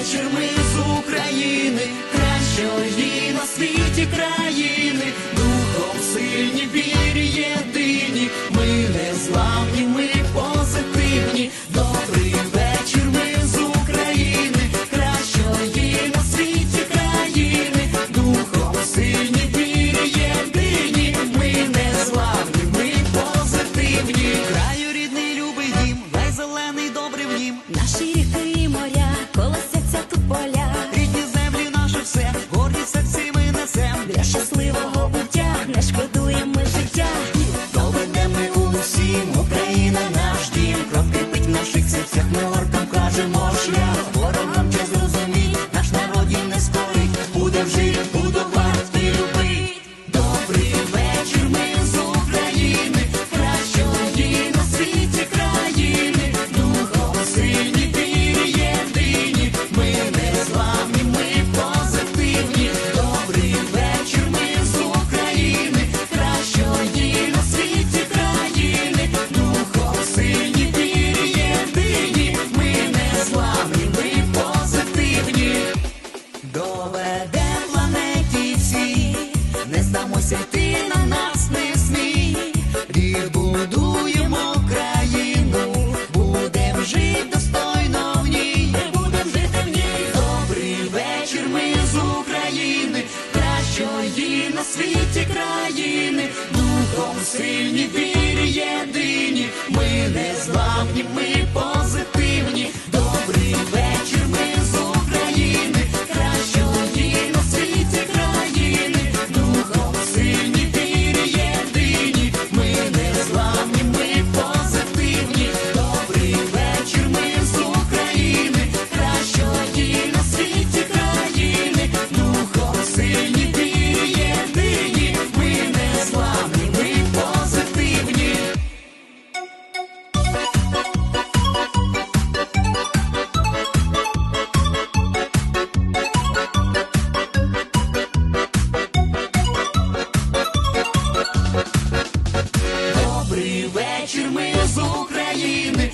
вечір ми з України, кращої на світі країни, духом сильні вірі єдині, ми не славні, ми позитивні, добрий вечір ми з України, кращої на світі країни, духом сильні вірі єдині, ми не зламні, ми позитивні, краю рідний, любий дім, найзелений добрий в нім, наші ріки. Luciano. Але де планеті всі, не здамося ти на нас не смій, відбудуємо країну, будем жити достойно в ній, будем жити в ній. Добрий вечір, ми з України, кращої на світі країни, духом сильні вірі єдині, ми не зламні, ми. Вечір ми з України.